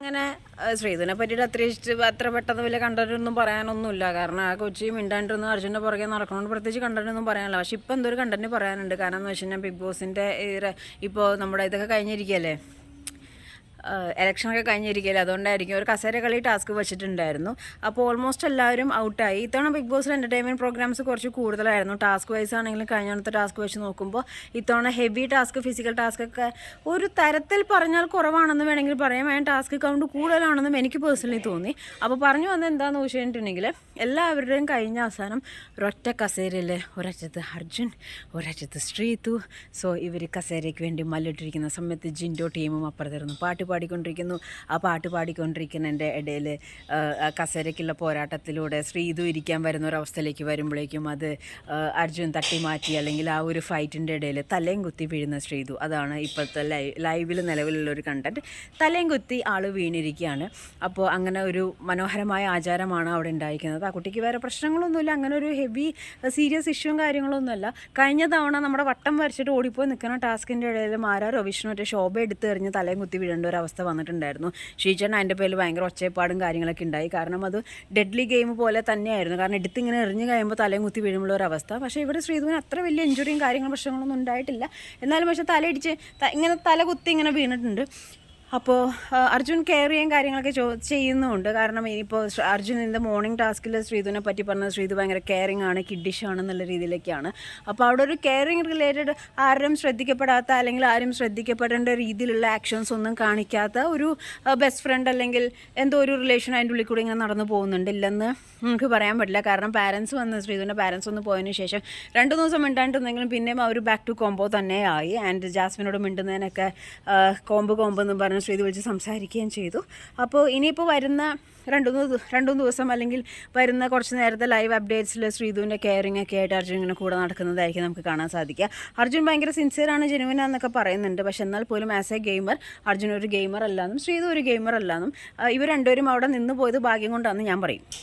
അങ്ങനെ ശ്രീധുനെ പറ്റിയിട്ട് അത്ര ഇഷ്ട അത്ര പെട്ടെന്ന് വലിയ കണ്ടന്റൊന്നും പറയാനൊന്നുമില്ല. കാരണം ആ കൊച്ചി മിണ്ടാണ്ടിരുന്ന് അർജുന്റെ പുറകെ നടക്കണോണ്ട് പ്രത്യേകിച്ച് കണ്ടന്റൊന്നും പറയാനില്ല. പക്ഷെ ഇപ്പം എന്തൊരു കണ്ടന്റ് പറയാനുണ്ട്. കാരണം എന്ന് വെച്ചാൽ ബിഗ് ബോസിന്റെ ഇപ്പോൾ നമ്മുടെ ഇതൊക്കെ കഴിഞ്ഞിരിക്കുകയല്ലേ ഇലക്ഷനൊക്കെ കഴിഞ്ഞിരിക്കുകയല്ലേ അതുകൊണ്ടായിരിക്കും ഒരു കസേര കളി ടാസ്ക് വെച്ചിട്ടുണ്ടായിരുന്നു. അപ്പോൾ ഓൾമോസ്റ്റ് എല്ലാവരും ഔട്ടായി ഇത്തവണ ബിഗ് ബോസിൽ എന്റർടൈൻമെന്റ് പ്രോഗ്രാംസ് കുറച്ച് കൂടുതലായിരുന്നു. ടാസ്ക് വൈസ് ആണെങ്കിലും കഴിഞ്ഞത്തെ ടാസ്ക് വെച്ച് നോക്കുമ്പോൾ ഇത്തവണ ഹെവി ടാസ്ക് ഫിസിക്കൽ ടാസ്ക് ഒക്കെ ഒരു തരത്തിൽ പറഞ്ഞാൽ കുറവാണെന്ന് വേണമെങ്കിൽ പറയാം. ഞാൻ ടാസ്ക് കൗണ്ട് കൂടുതലാണെന്നും എനിക്ക് പേഴ്സണലി തോന്നി. അപ്പോൾ പറഞ്ഞു വന്നത് എന്താണെന്ന് വെച്ചിട്ടുണ്ടെങ്കിൽ എല്ലാവരുടെയും കഴിഞ്ഞ അവസാനം ഒരൊറ്റ കസേരയിൽ ഒരറ്റത്ത് അർജുൻ ഒരറ്റത്ത് ശ്രീതു. സോ ഇവർ കസേരയ്ക്ക് വേണ്ടി മല്ലിട്ടിരിക്കുന്ന സമയത്ത് ജിൻഡോ ടീമും അപ്പുറത്തിരുന്നു. പാട്ട് പാടിക്കൊണ്ടിരിക്കുന്നു. ആ പാട്ട് പാടിക്കൊണ്ടിരിക്കുന്നതിന്റെ ഇടയിൽ കസേരയ്ക്കുള്ള പോരാട്ടത്തിലൂടെ ശ്രീതു ഇരിക്കാൻ വരുന്ന ഒരവസ്ഥയിലേക്ക് വരുമ്പോഴേക്കും അത് അർജുൻ തട്ടി മാറ്റി അല്ലെങ്കിൽ ആ ഒരു ഫൈറ്റിന്റെ ഇടയിൽ തലയും കുത്തി വീഴുന്ന ശ്രീതു. അതാണ് ഇപ്പോഴത്തെ ലൈവ് ലൈവിൽ നിലവിലുള്ള ഒരു കണ്ടന്റ് തലയും കുത്തി ആൾ വീണിരിക്കുകയാണ്. അപ്പോൾ അങ്ങനെ ഒരു മനോഹരമായ ആചാരമാണ് അവിടെ ഉണ്ടായിരിക്കുന്നത്. ആ കുട്ടിക്ക് വേറെ പ്രശ്നങ്ങളൊന്നുമില്ല. അങ്ങനെ ഒരു ഹെവി സീരിയസ് ഇഷ്യൂവും കാര്യങ്ങളൊന്നുമല്ല. കഴിഞ്ഞ തവണ നമ്മുടെ വട്ടം വരച്ചിട്ട് ഓടിപ്പോയി നിൽക്കുന്ന ടാസ്കിന്റെ ഇടയിൽ മാരാരോ വിഷ്ണു മറ്റേ ശോഭ എടുത്ത് എറിഞ്ഞ് തലയും കുത്തി വീഴേണ്ട അവസ്ഥ വന്നിട്ടുണ്ടായിരുന്നു. ഷീചേട്ടൻ അതിന്റെ പേരിൽ ഭയങ്കര ഒച്ചപ്പാടും കാര്യങ്ങളൊക്കെ ഉണ്ടായി. കാരണം അത് ഡെഡ്ലി ഗെയിം പോലെ തന്നെയായിരുന്നു. കാരണം എടുത്ത് ഇങ്ങനെ എറിഞ്ഞ് കഴിയുമ്പോൾ തലയും കുത്തി വീഴുമ്പോൾ ഒരു അവസ്ഥ പക്ഷേ ഇവിടെ ശ്രീധുവിന് അത്ര വലിയ ഇഞ്ചുറിയും കാര്യങ്ങളും പ്രശ്നങ്ങളൊന്നും ഉണ്ടായിട്ടില്ല. എന്നാലും പക്ഷേ തലയിടിച്ച് ഇങ്ങനെ തല കുത്തി ഇങ്ങനെ വീണിട്ടുണ്ട്. അപ്പോൾ അർജുൻ ചെയ്യാൻ കാര്യങ്ങളൊക്കെ ചോ ചെയ്യുന്നുമുണ്ട്. കാരണം ഇനിയിപ്പോൾ അർജുൻ ഇന്ന് മോർണിംഗ് ടാസ്കിൽ ശ്രീധുവിനെ പറ്റി പറഞ്ഞത് ശ്രീധു ഭയങ്കര കെയറിങ് ആണ് കിഡിഷ് ആണ് എന്നുള്ള രീതിയിലേക്കാണ് അപ്പോൾ അവിടെ ഒരു കെയറിങ് റിലേറ്റഡ് ആരും ശ്രദ്ധിക്കപ്പെടാത്ത അല്ലെങ്കിൽ ആരും ശ്രദ്ധിക്കപ്പെടേണ്ട രീതിയിലുള്ള ആക്ഷൻസ് ഒന്നും കാണിക്കാത്ത ഒരു ബെസ്റ്റ് ഫ്രണ്ട് അല്ലെങ്കിൽ എന്തോ ഒരു റിലേഷൻ അതിന്റെ ഉള്ളിൽ കൂടി ഇങ്ങനെ നടന്നു പോകുന്നുണ്ട്. ഇല്ലെന്ന് നമുക്ക് പറയാൻ പറ്റില്ല. കാരണം പാരൻസ് വന്ന് ശ്രീധുവിന്റെ പാരൻസ് ഒന്ന് പോയതിന് ശേഷം രണ്ട് ദിവസം മിണ്ടാണ്ടെന്നെങ്കിലും പിന്നെയും അവർ ബാക്ക് ടു കോംബോ തന്നെ ആയി ആൻഡ് ജാസ്മിനോട് മിണ്ടുന്നതിനൊക്കെ കോമ്പ് കോമ്പ് എന്ന് പറഞ്ഞ് ശ്രീധു വിളിച്ച് സംസാരിക്കുകയും ചെയ്തു. അപ്പോൾ ഇനിയിപ്പോൾ വരുന്ന രണ്ടു മൂന്ന് രണ്ടു മൂന്ന് ദിവസം അല്ലെങ്കിൽ വരുന്ന കുറച്ച് നേരത്തെ ലൈവ് അപ്ഡേറ്റ്സിൽ ശ്രീധുവിന്റെ കെയറിംഗ് ഒക്കെ ആയിട്ട് അർജുൻ ഇങ്ങനെ കൂടെ നടക്കുന്നതായിരിക്കും നമുക്ക് കാണാൻ സാധിക്കുക. അർജുൻ ഭയങ്കര സിൻസിയറാണ് ജെനുവിനാന്നൊക്കെ പറയുന്നുണ്ട്. പക്ഷെ എന്നാൽ പോലും ആസ് എ ഗെയിമർ അർജുൻ ഒരു ഗെയിമർ അല്ലാന്നും ശ്രീധു ഒരു ഗെയിമർ അല്ലാന്നും ഇവർ രണ്ടുപേരും അവിടെ നിന്ന് പോയത് ഭാഗ്യം കൊണ്ടാണെന്ന് ഞാൻ പറയും.